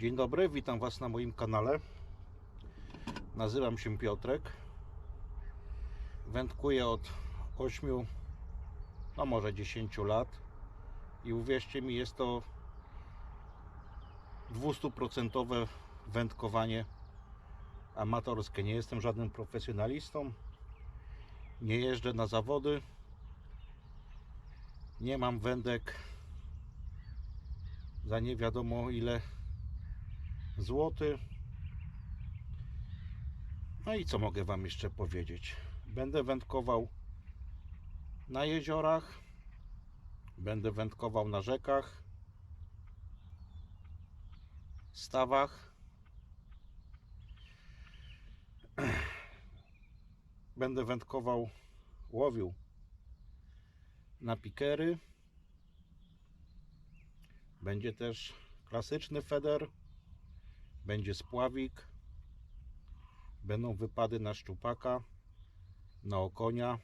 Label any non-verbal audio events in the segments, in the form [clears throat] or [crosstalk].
Dzień dobry, witam Was na moim kanale. Nazywam się Piotrek. Wędkuję od 8, no może 10 lat. I uwierzcie mi, jest to 200% wędkowanie amatorskie. Nie jestem żadnym profesjonalistą. Nie jeżdżę na zawody. Nie mam wędek za nie wiadomo ile złoty. No i co mogę Wam jeszcze powiedzieć? Będę wędkował na jeziorach, będę wędkował na rzekach, stawach. Będę wędkował, łowił na pikery. Będzie też klasyczny feder, będzie spławik, będą wypady na szczupaka, na okonia.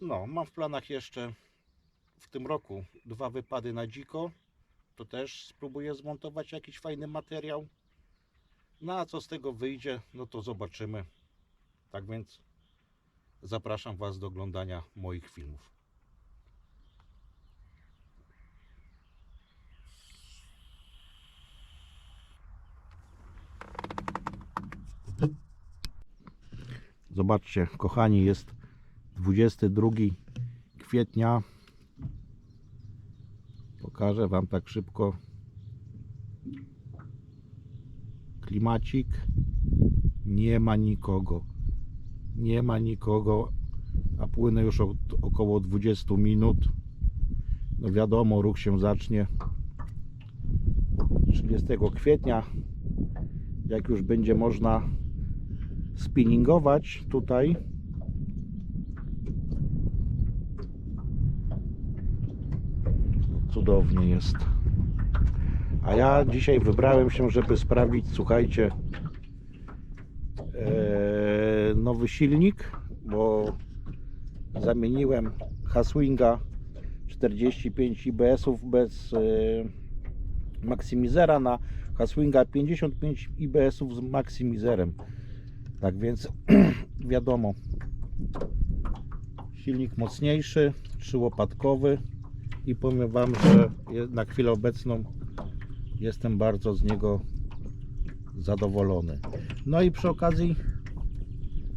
No, mam w planach jeszcze w tym roku dwa wypady na dziko. To też spróbuję zmontować jakiś fajny materiał. No a co z tego wyjdzie, no to zobaczymy. Tak więc zapraszam Was do oglądania moich filmów. Zobaczcie, kochani, jest 22 kwietnia. Pokażę Wam tak szybko klimacik. Nie ma nikogo. Nie ma nikogo, a płynę już od około 20 minut. No wiadomo, ruch się zacznie 30 kwietnia. Jak już będzie można spinningować tutaj. Cudownie jest. A ja dzisiaj wybrałem się, żeby sprawdzić, słuchajcie, e, nowy silnik, bo zamieniłem Haswinga 45 IBS-ów bez e, Maximizera na Haswinga 55 IBS-ów z Maximizerem. Tak więc [clears throat] wiadomo, silnik mocniejszy, trzyłopatkowy i powiem Wam, że na chwilę obecną jestem bardzo z niego zadowolony. No i przy okazji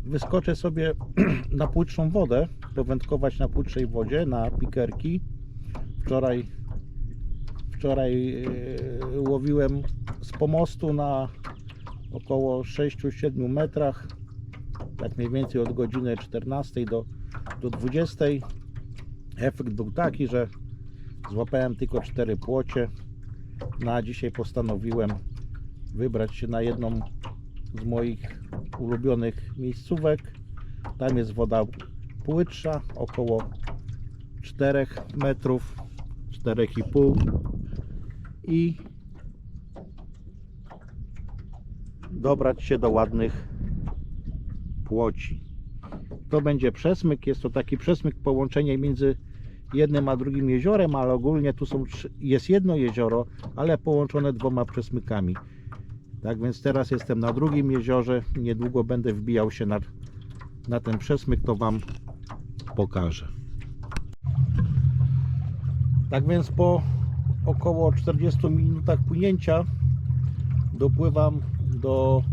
wyskoczę sobie [clears throat] na płytszą wodę, powędkować na płytszej wodzie, na pikerki. Wczoraj wczoraj e, łowiłem z pomostu na około 6-7 metrach, tak mniej więcej od godziny 14 do, do 20. Efekt był taki, że złapałem tylko 4 płocie. Na dzisiaj postanowiłem wybrać się na jedną z moich ulubionych miejscówek. Tam jest woda płytsza, około 4 metrów, 4,5 i dobrać się do ładnych płoci. To będzie przesmyk, jest to taki przesmyk połączenie między jednym a drugim jeziorem, ale ogólnie tu są, jest jedno jezioro, ale połączone dwoma przesmykami. Tak więc teraz jestem na drugim jeziorze, niedługo będę wbijał się na, na ten przesmyk, to Wam pokażę. Tak więc po około 40 minutach płynięcia dopływam do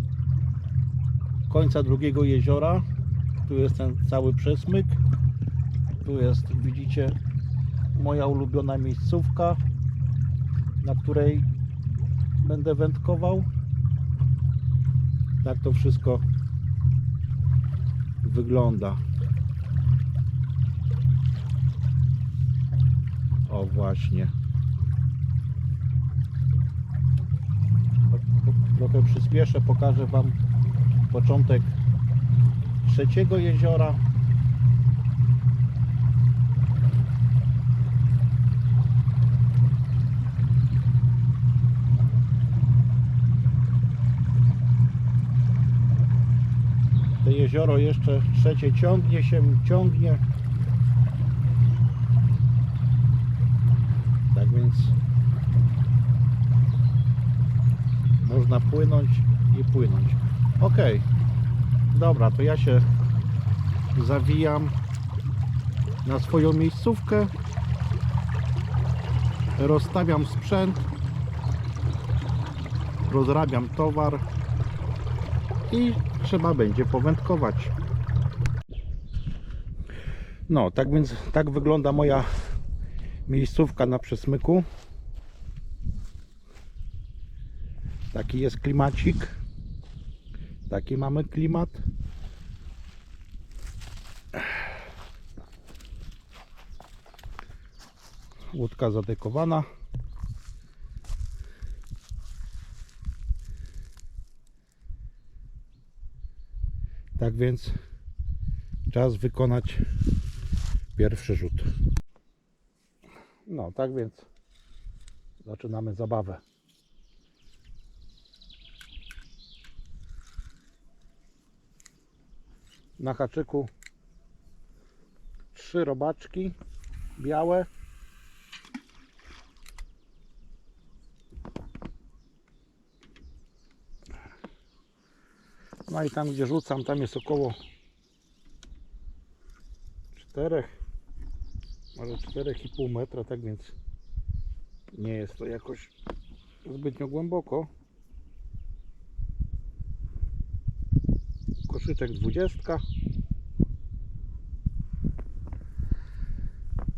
końca drugiego jeziora. Tu jest ten cały przesmyk. Tu jest, widzicie, moja ulubiona miejscówka, na której będę wędkował. Tak to wszystko wygląda. O właśnie. Trochę przyspieszę, pokażę Wam początek trzeciego jeziora. To jezioro jeszcze trzecie ciągnie się, ciągnie. Tak więc można płynąć i płynąć. Ok, dobra, to ja się zawijam na swoją miejscówkę. Rozstawiam sprzęt, rozrabiam towar i trzeba będzie powędkować. No, tak więc tak wygląda moja miejscówka na przesmyku. Taki jest klimacik. Taki mamy klimat. Łódka zadekowana. Tak więc czas wykonać pierwszy rzut. No, tak więc zaczynamy zabawę. Na haczyku trzy robaczki białe. No i tam gdzie rzucam, tam jest około czterech, może 4,5 metra, tak więc nie jest to jakoś zbytnio głęboko. Koszyczek 20.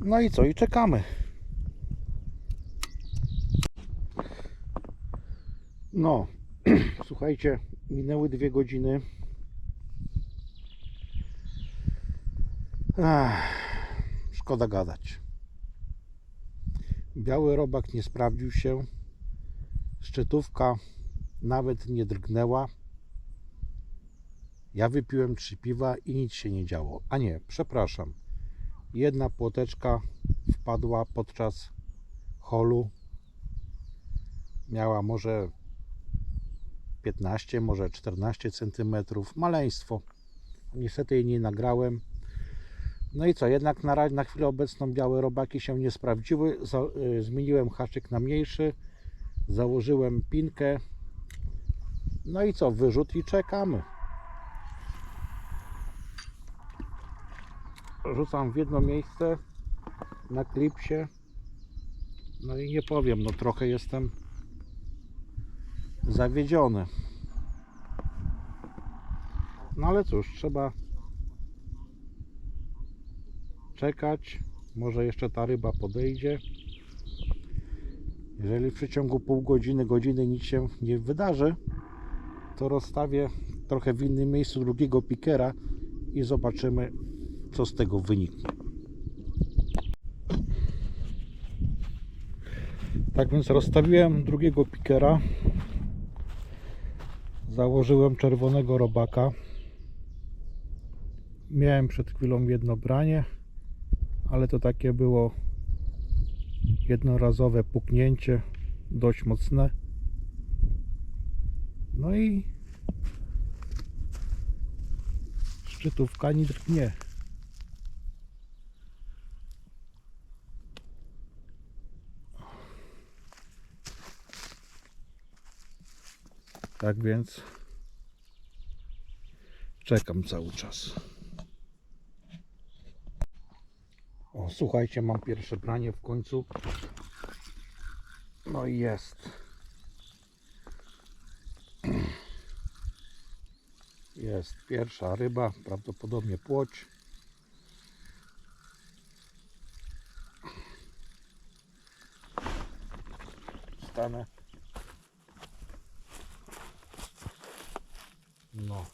No i co? I czekamy. No, [clears throat] słuchajcie, minęły dwie godziny. Ach, szkoda gadać. Biały robak nie sprawdził się. Szczytówka nawet nie drgnęła. Ja wypiłem trzy piwa i nic się nie działo. A nie, przepraszam. Jedna płoteczka wpadła podczas holu. Miała może 15, może 14 cm. Maleństwo. Niestety jej nie nagrałem. No i co, jednak na, na chwilę obecną białe robaki się nie sprawdziły. Y, zmieniłem haczyk na mniejszy. Założyłem pinkę. No i co, wyrzut i czekamy. Rzucam w jedno miejsce na klipsie. No i nie powiem, no trochę jestem zawiedziony. No ale cóż, trzeba czekać. Może jeszcze ta ryba podejdzie. Jeżeli w przeciągu pół godziny, godziny nic się nie wydarzy, to rozstawię trochę w innym miejscu drugiego pikera i zobaczymy, co z tego wyniknie. Tak więc rozstawiłem drugiego pikera. Założyłem czerwonego robaka. Miałem przed chwilą jedno branie, ale to takie było jednorazowe puknięcie, dość mocne. No i szczytówka nie drgnie. Tak więc czekam cały czas. O, słuchajcie, mam pierwsze branie w końcu. No i jest. Jest pierwsza ryba, prawdopodobnie płoć. Stanę. No.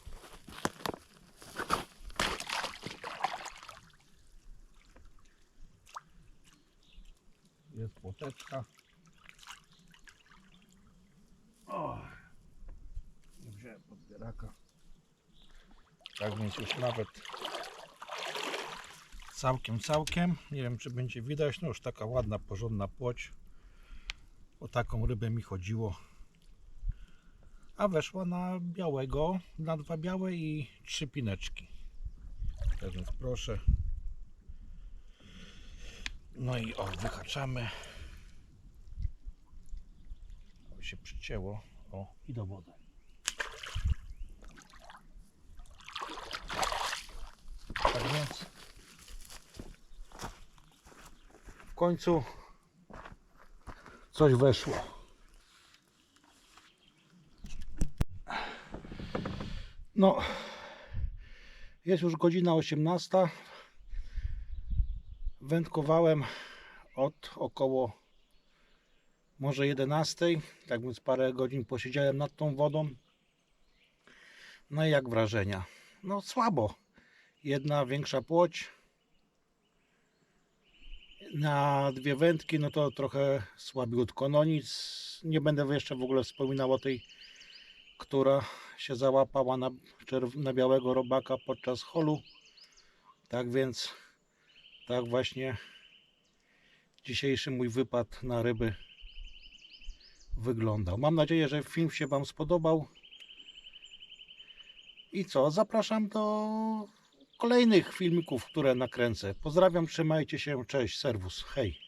Jest płoteczka. O, nie podbieraka. Tak więc już nawet całkiem, całkiem. Nie wiem czy będzie widać. No już taka ładna, porządna płoć. O taką rybę mi chodziło. A weszła na białego, na dwa białe i trzy pineczki. Tak więc proszę. No i o, wyhaczamy. O, się przycięło. O, i do wody. Tak więc w końcu coś weszło. No, jest już godzina 18. Wędkowałem od około może 11. Tak więc parę godzin posiedziałem nad tą wodą. No i jak wrażenia? No słabo. Jedna większa płoć. Na dwie wędki, no to trochę słabiutko. No nic, nie będę jeszcze w ogóle wspominał o tej, która się załapała na, na białego robaka podczas holu. Tak więc, tak właśnie dzisiejszy mój wypad na ryby wyglądał. Mam nadzieję, że film się Wam spodobał. I co? Zapraszam do kolejnych filmików, które nakręcę. Pozdrawiam, trzymajcie się, cześć, serwus, hej.